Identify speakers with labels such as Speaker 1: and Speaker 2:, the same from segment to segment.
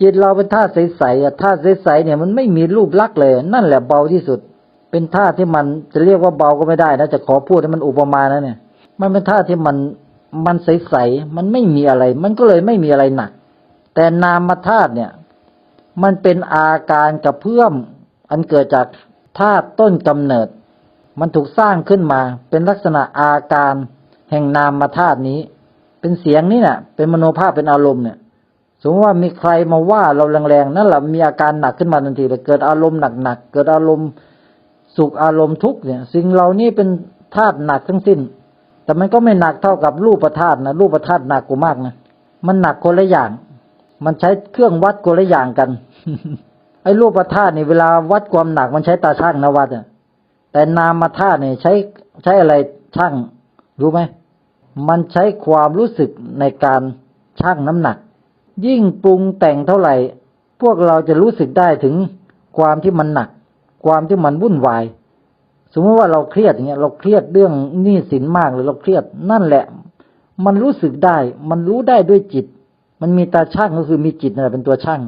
Speaker 1: จิตเราเป็นธาตุใสๆอะธาตุใสๆเนี่ยมันไม่มีรูปลักษณ์เลย นั่นแหละเบาที่สุด เป็นธาตุที่มันจะเรียกว่าเบาก็ไม่ได้นะจะขอพูดให้มันอุปมานะเนี่ย มันเป็นธาตุที่มันมันใสๆมันไม่มีอะไร มันก็เลยไม่มีอะไรหนัก แต่นามธาตุเนี่ย มันเป็นอาการกระเพื่อม อันเกิดจากธาตุต้นกำเนิด มันถูกสร้างขึ้นมา เป็นลักษณะอาการแห่งนามธาตุนี้ เป็นเสียงนี่น่ะ เป็นมโนภาพเป็นอารมณ์เนี่ย สมมติว่ามีใครมาว่าเราแรงๆนั่นแหละมีอาการหนักขึ้นมาทันทีเลยเกิดอารมณ์หนักๆเกิดอารมณ์สุขอารมณ์ทุกข์เนี่ย สิ่งเหล่านี้เป็นธาตุหนักทั้งสิ้น แต่มันก็ไม่หนักเท่ากับรูปธาตุนะรูปธาตุหนักกว่ามากนะมันหนักคนละอย่าง มันใช้เครื่องวัดคนละอย่างกันไอ้รูปธาตุนี่เวลาวัดความหนักมันใช้ตาช่างนะวัดอะแต่นามธาตุนี่ใช้ใช้อะไรช่างรู้ไหมมันใช้ความรู้สึกในการชั่งน้ำหนัก ยิ่งปรุงแต่งเท่าไหร่ พวกเราจะรู้สึกได้ถึงความที่มันหนัก ความที่มันวุ่นวาย สมมติว่าเราเครียดอย่างเงี้ย เราเครียดเรื่องหนี้สินมากเลยเราเครียดนั่นแหละ มันรู้สึกได้ มันรู้ได้ด้วยจิต มันมีตาช่างก็คือมีจิตนั่นแหละเป็นตัวช่าง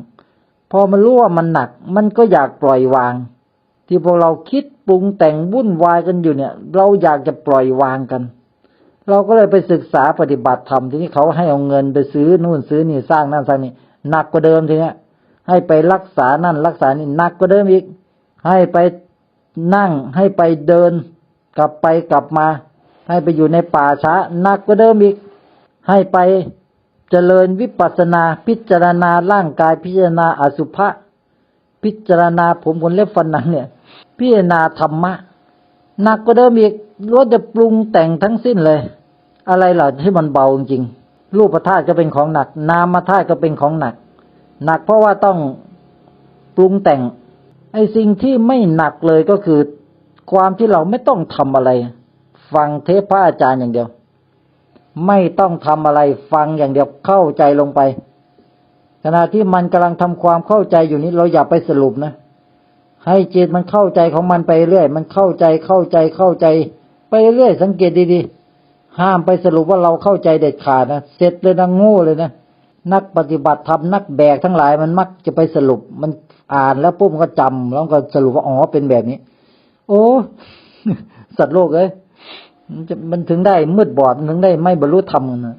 Speaker 1: พอมันรู้ว่ามันหนัก มันก็อยากปล่อยวาง ที่พวกเราคิดปรุงแต่งวุ่นวายกันอยู่เนี่ย เราอยากจะปล่อยวางกัน เราก็เลยไปศึกษาปฏิบัติธรรมทีนี้เขาให้เอาเงินไปซื้อนู่นซื้อนี่สร้างนั่นสร้างนี่หนักกว่าเดิมทีเนี้ย ให้ไปรักษานั่นรักษานี่หนักกว่าเดิมอีก ให้ไปนั่งให้ไปเดิน กลับไปกลับมา ให้ไปอยู่ในป่าช้าหนักกว่าเดิมอีก ให้ไปเจริญวิปัสสนา พิจารณาร่างกายพิจารณาอสุภะพิจารณาผมขนเล็บฟันหนังเนี่ย พิจารณาธรรมะ หนักกว่าเดิมอีกล้วนจะปรุงแต่งทั้งสิ้นเลย อะไรเหล่าที่มันเบาจริงรูปธาตุก็เป็นของหนัก นามธาตุก็เป็นของหนัก หนักเพราะว่าต้องปรุงแต่ง ไอ้สิ่งที่ไม่หนักเลยก็คือ ความที่เราไม่ต้องทำอะไร ฟังเทปพระอาจารย์อย่างเดียว ไม่ต้องทำอะไรฟังอย่างเดียวเข้าใจลงไป ขณะที่มันกำลังทำความเข้าใจอยู่นี้เราอย่าไปสรุปนะ ให้จิตมันเข้าใจของมันไปเรื่อย มันเข้าใจเข้าใจเข้าใจ ไปเรื่อยสังเกตดีๆ ห้ามไปสรุปว่าเราเข้าใจเด็ดขาดนะเสร็จเลยนะโง่เลยนะนักปฏิบัติธรรมนักแบกทั้งหลายมันมักจะไปสรุปมันอ่านแล้วปุ๊บมันก็จำแล้วก็สรุปว่าอ๋อเป็นแบบนี้ โอ้สัตว์โลกเอ้ยมันถึงได้มืดบอดมันถึงได้ไม่บรรลุธรรมนะ